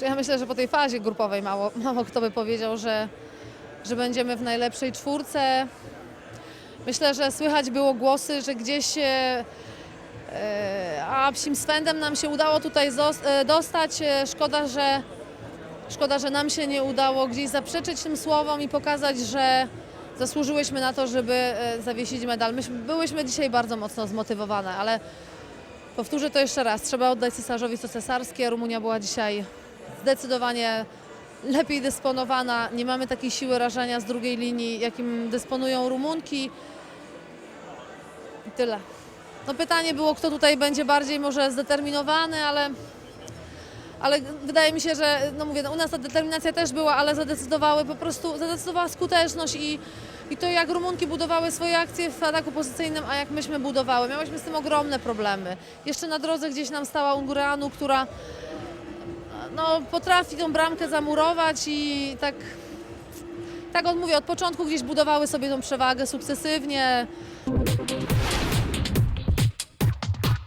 Ja myślę, że po tej fazie grupowej mało, mało kto by powiedział, że, że będziemy w najlepszej czwórce. Myślę, że słychać było głosy, że gdzieś e, e, a psim swędem nam się udało tutaj e, dostać. Szkoda, że szkoda, że nam się nie udało gdzieś zaprzeczyć tym słowom i pokazać, że zasłużyłyśmy na to, żeby zawiesić medal. Myśmy, byłyśmy dzisiaj bardzo mocno zmotywowane, ale powtórzę to jeszcze raz. Trzeba oddać cesarzowi co cesarskie. Rumunia była dzisiaj zdecydowanie lepiej dysponowana. Nie mamy takiej siły rażenia z drugiej linii, jakim dysponują Rumunki. I tyle. No pytanie było, kto tutaj będzie bardziej może zdeterminowany, ale, ale wydaje mi się, że no mówię, no u nas ta determinacja też była, ale zadecydowały po prostu, zadecydowała skuteczność i, i to jak Rumunki budowały swoje akcje w ataku pozycyjnym, a jak myśmy budowały. Miałyśmy z tym ogromne problemy. Jeszcze na drodze gdzieś nam stała Ungureanu, która no, potrafi tą bramkę zamurować i tak, tak od, mówię, od początku gdzieś budowały sobie tą przewagę sukcesywnie.